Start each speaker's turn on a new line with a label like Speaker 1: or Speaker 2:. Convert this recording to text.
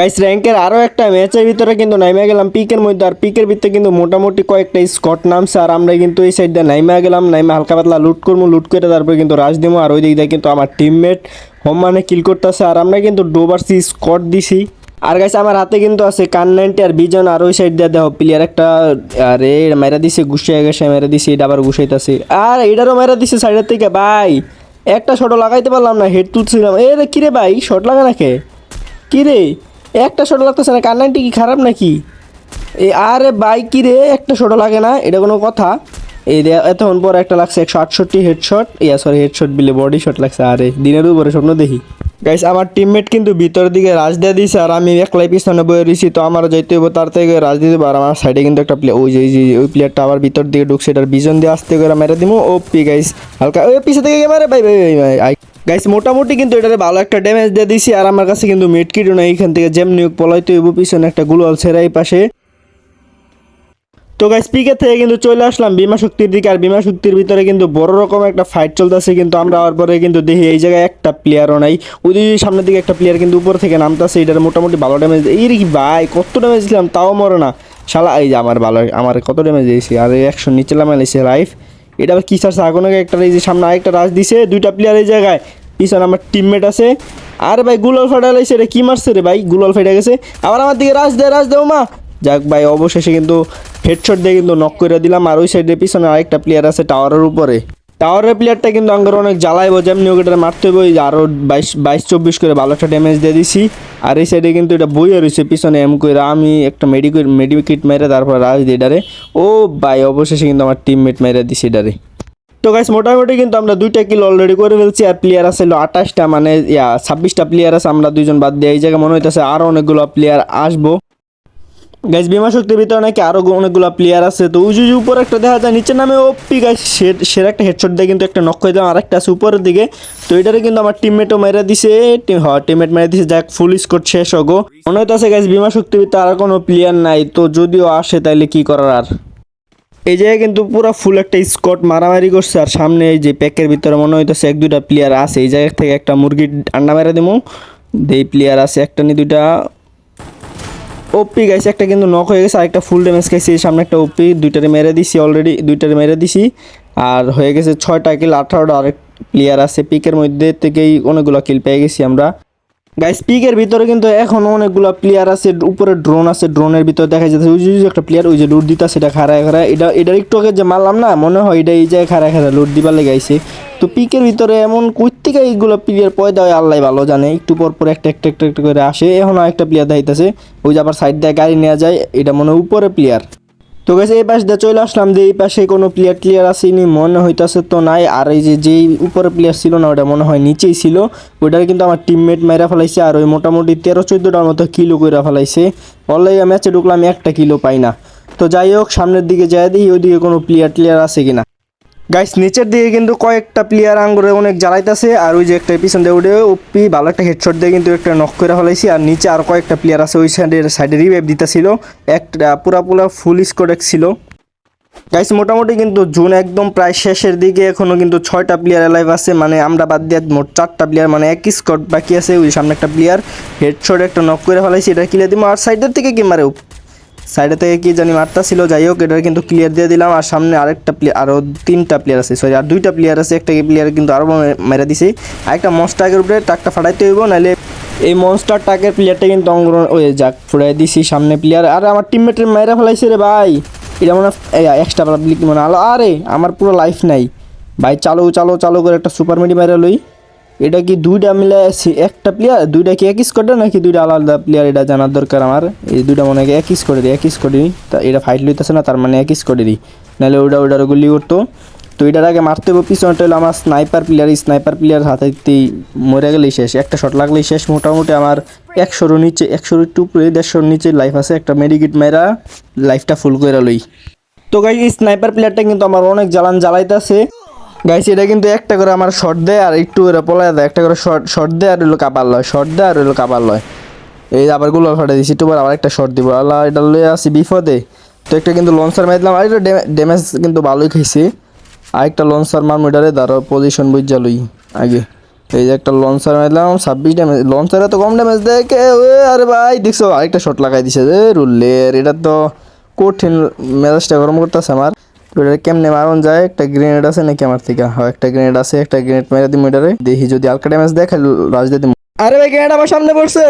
Speaker 1: Guys র্যাঙ্কের আরও একটা ম্যাচের ভিতরে কিন্তু নাইমা গেলাম। পিকের মধ্যে আর পিকের ভিতরে কিন্তু মোটামুটি কয়েকটা স্কট নামছে, আর আমরা কিন্তু এই সাইড দিয়ে নাইমা গেলাম। নাইমা হালকা পাতলা লুট করব লুট করে তারপরে কিন্তু রাজ দেবো, আর ওই দিক দিয়ে কিন্তু আমার টিমমেট হোম মানে কিল করতেছে, আর আমরা কিন্তু ডোবারসি স্কট দিছি। আর গাইছে আমার হাতে কিন্তু আছে কান নাইনটি আর বিজন আর ওই সাইড দিয়ে দেখো প্লেয়ার একটা, আরে মেরা দিছে, গুছিয়ে গেছে, মেরা দিছে, এটা আবার গুছাইতেছে। আর এটারও মেরা দিছে সাইডের থেকে, ভাই। একটা শট লাগাইতে পারলাম না হেড তুলছিলাম। এ রে, কিরে ভাই শট লাগা নাকি কি? রে একটা শট লাগতেছে না কান্নানটি কি খারাপ নাকি? আরে ভাই, কি রে? একটা শট লাগে না, এটা কোনো কথা। এই এতক্ষণ পর একটা লাগছে একশো আটষট্টি হেডশট ইয়া সরি হেডশট বিলে বডি শট লাগছে। আরে, দিনের উপরে স্বপ্ন দেখি। গাইস আমার টিমমেট কিন্তু ভিতরের দিকে রাজ দিয়ে দিয়েছে আর আমি একলাই পিছনে বয়ে রয়েছি তো আমার যাইতে হইব তার থেকে রাজ দিতে আর আমার সাইডে কিন্তু একটা প্লেয়ার ওই যে ওই প্লেয়ারটা আবার ভিতর দিকে ঢুকছে, এটার বিজন দিয়ে আসতে করে মেরে দিব ও পি গাইস হালকা ওই পিছে থেকে মারে। ভাই ভাই ভাই ভাই গাইস মোটামুটি কিন্তু এটারে ভালো একটা ড্যামেজ দিয়ে দিছি, আর আমার কাছে কিন্তু মিড কিটও নাই, এখান থেকে যেমনি নিয়োগ পলাইতে হইব, পিছনে একটা গুলোয়াল ছেড়া পাশে। তো গাইস পিকের থেকে কিন্তু চলে আসলাম বিমা শক্তির দিকে, আর বিমা শক্তির ভিতরে কিন্তু বড় রকম একটা ফাইট চলতেছে, কিন্তু আমরা আবার পরে কিন্তু দেখি এই জায়গায় একটা প্লেয়ারও নাই। ওই সামনের দিকে একটা প্লেয়ার কিন্তু উপর থেকে নামতেছে, এটার মোটামুটি ভালো ড্যামেজ এই রে ভাই, কত ড্যামেজ দিলাম, তাও মরে না। শালা, এই যে আমার ভালো আমার কত ড্যামেজ দিয়েছি, আর একশো নিচে লামাইছে লাইফ এটা আবার কি আগুন একটা এই যে সামনে আরেকটা রাজ দিছে, দুইটা প্লেয়ার এই জায়গায়। পিছনে আমার টিমমেট আছে। আরে ভাই, গুলাল ফাটা লাইছে রে কী মারছে রে ভাই? গুলাল ফাইটা গেছে। আবার আমার দিকে রাজ দে, রাজ দেও মা যাক ভাই, অবশেষে কিন্তু হেডশট দিয়ে কিন্তু নক করে দিলাম। আর ওই সাইডে পিছনে আরেকটা প্লেয়ার আছে টাওয়ারের উপরে। টাওয়ারের প্লেয়ারটা কিন্তু আঙ্গার অনেক জ্বালাইবো, যেমনি ওকে মারতে হবে ওই আরও বাইশ বাইশ, চব্বিশ করে ভালো একটা ড্যামেজ দিয়ে দিছি। আর এই সাইডে কিন্তু এটা বইয়ে রয়েছে, পিছনে এম করে আমি একটা মেডিকেট মেডিকিট মেরে তারপর রাজ দিই এটারে। ও ভাই, অবশেষে কিন্তু আমার টিমমেট মেরে দিছি এটারে। তো গাইস মোটামুটি কিন্তু আমরা দুইটা কিল অলরেডি করে ফেলছি, আর প্লেয়ার আছে আঠাশটা মানে ইয়া, ছাব্বিশটা প্লেয়ার আছে, আমরা দুইজন বাদ দিয়ে এই জায়গায় মনে হইতেছে আরও অনেকগুলো প্লেয়ার আসব। গাইস বিমা শক্তির ভিতরে নাকি আরও অনেকগুলো প্লেয়ার আছে। তো উজু উজু উপরে একটা দেখা যায় নিচে নামে ওপি গাইস সের একটা হেডশট দিয়ে কিন্তু একটা নক করে দিলাম আর একটা আছে উপরের দিকে। তো এটারে কিন্তু আমার টিমমেটও মেরে দিছে। টি- হ টিমমেট মেরে দিছে, যাক ফুল স্কোর শেষ হগো মনে হইতেছে গাইস বিমা শক্তির ভিতরে আর কোনো প্লেয়ার নাই, তো যদিও আসে, তাইলে কি করার আর? এই জায়গায় কিন্তু পুরো ফুল একটা স্কট মারামারি করছে, আর সামনে এই যে প্যাকের ভিতরে মনে হইতেছে এক দুইটা প্লেয়ার আছে। এই জায়গা থেকে একটা মুরগির আন্ডা মেরে দিমু। দেই প্লেয়ার আছে, একটা নি দুইটা। ওপি গাইছে একটা কিন্তু নক হয়ে গেছে আর একটা ফুল ড্যামেজ খাইছি, সামনে একটা ওপি দুইটারে মেরে দিছি অলরেডি দুইটারে মেরে দিছি। আর হয়ে গেছে ছয়টা কিল আঠারোটা আরেক প্লেয়ার আছে পিকের মধ্যে থেকেই অনেকগুলো কিল পেয়ে গেছি আমরা। গাইস পিকের ভিতরে কিন্তু এখন অনেকগুলো প্লেয়ার আছে, উপরে ড্রোন আছে ড্রোনের ভিতরে দেখা যাচ্ছে। ওই যে একটা প্লেয়ার ওই যে লুট দিতা, সেটা খারায় খারায় এটা এটা একটু আগে যে মারলাম না, মনে হয় এটা এই জায়গায় খারায় খারায় লুট দিবার লেগে তো পিকের ভিতরে এমন কই থেকে এইগুলো প্লেয়ার পয়দা হয় আল্লাহ ভালো জানে। একটু পর পর একটা একটা একটা একটা করে আসে। এখন একটা প্লেয়ার দেখাইতেছে। ওই যে আবার সাইড দিয়ে গাড়ি নেওয়া যায়, এটা মনে উপরে প্লেয়ার তো গেছে এই পাশ দিয়ে চলে আসলাম যে এই পাশে কোনো প্লেয়ার ক্লিয়ার আসেনি, মনে হইতেছে তো নাই। আর এই যে যেই উপরে প্লেয়ার ছিল না, ওটা মনে হয় নিচেই ছিল। ওটার কিন্তু আমার টিমমেট মেরা ফেলাইছে আর ওই মোটামুটি তেরো, চোদ্দোটার মতো কিলো করে ফেলাইছে। অনলাইন ম্যাচে ঢুকলাম একটা কিলো পাই না। তো যাই হোক, সামনের দিকে যাই দিই ওইদিকে কোনো প্লেয়ার টিয়ার আছে কিনা। গাইস নিচের দিকে কিন্তু কয়েকটা প্লেয়ার আঙ্গুরে অনেক জ্বালাইতেছে, আর ওই যে একটা পিছন দিয়ে উঠে ওপি ভালো একটা হেডশট দিয়ে কিন্তু একটা নক করে ফেলাইছি, আর নিচে আর কয়েকটা প্লেয়ার আছে, ওই সাইডের সাইডে রিভাইভ দিতেছিল। একটা পুরা পুরা ফুল স্কোডেক ছিল। গাইস মোটামুটি কিন্তু জুন একদম প্রায় শেষের দিকে এখনও কিন্তু ছয়টা প্লেয়ার লাইভ আছে মানে আমরা বাদ দিয়ে মোট চারটা প্লেয়ার মানে এক স্কট বাকি আছে, ওই সামনে একটা প্লেয়ার হেডশট একটা নক করে ফেলাইছি, এটা কিলে দিব আর সাইডের থেকে কি মারে সাইডে থেকে কি জানি মারতা ছিল যাই হোক এটা কিন্তু ক্লিয়ার দিয়ে দিলাম। আর সামনে আরেকটা প্লেয়ার আরও তিনটা প্লেয়ার আছে সরি আর দুইটা প্লেয়ার আছে, একটা প্লেয়ার কিন্তু আরও মেরে দিছি। আর একটা মনস্টারের উপরে টাকটা ফাটাইতে হইব নাহলে এই মনস্টার টাকের প্লেয়ারটা কিন্তু অঙ্গন ওই যাক, ফুরাই দিছি সামনে প্লেয়ার আর, আমার টিমমেটের মেরে ফেলাইছে রে ভাই। এটা মনে এক্সট্রা পাবলিক মনে আলো, আরে, আমার পুরো লাইফ নাই। ভাই, চালো চালো চালো করে একটা সুপার মিডি মেরে লই। এটা কি দুইটা মিলে একটা প্লেয়ার দুইটা কি এক স্কোয়াডে নাকি দুইটা আলাদা প্লেয়ার এটা জানার দরকার আমার? এই দুইটা মনে হয় এক স্কোয়াডেরই এক স্কোয়াডেরই তা এটা ফাইট লইতেছে না, তার মানে এক স্কোয়াডেরই নাহলে ওটা ওটার গুলি করতো তো এটার আগে মারতে হবে পিছনটা হলো আমার স্নাইপার প্লেয়ার স্নাইপার প্লেয়ার হাতেতেই মরে গেলেই শেষ। একটা শট লাগলেই শেষ। মোটামুটি আমার একশোর নিচে একশোর একটু দেড়শোর নিচে লাইফ আছে। একটা মেডিকিট মেরা লাইফটা ফুল করে লই। তো গাই স্নাইপার প্লেয়ারটা কিন্তু আমার অনেক জ্বালান জ্বালাইতেছে। গাইস এটা কিন্তু একটা করে আমার শর্ট দেয় আর একটু করে পলায় দেয়। একটা করে শর্ট শর্ট দেয় আর হলো কাপার লয়। শর্ট দেয় আর হলো কাপার লয়। এই আবারগুলো ফাটা দিছি। একটু আবার একটা শর্ট দিব। আল্লাহ, এটা লয়ে আসি বিপদে তো একটা কিন্তু লঞ্চার মারি দিলাম। আর এটা ড্যামেজ কিন্তু ভালোই খাইছে আর একটা লঞ্চার মার মিটারে দাঁড়ো পজিশন বুঝা লই। আগে।
Speaker 2: এই যে একটা লঞ্চার মারলাম ছাব্বিশ ড্যামেজ লঞ্চারে তো কম ড্যামেজ দেয় কে আরে ভাই, দেখছ? আরেকটা শট লাগাই দিছে। রে রুলের। এটা তো কঠিন মেজাজটা গরম করতেছে আমার। এটা কেমনে মারন যায়? একটা গ্রেনেড আছে নাকি আমার থেকে? হ্যাঁ একটা গ্রেনেড আছে, একটা গ্রেনেড মেরে দিই এটারে। দেখি যদি আলকা ড্যামেজ দেখে রাজ দিয়ে দিই
Speaker 1: আরে ভাই গ্রেনেড আমার সামনে পড়ছে।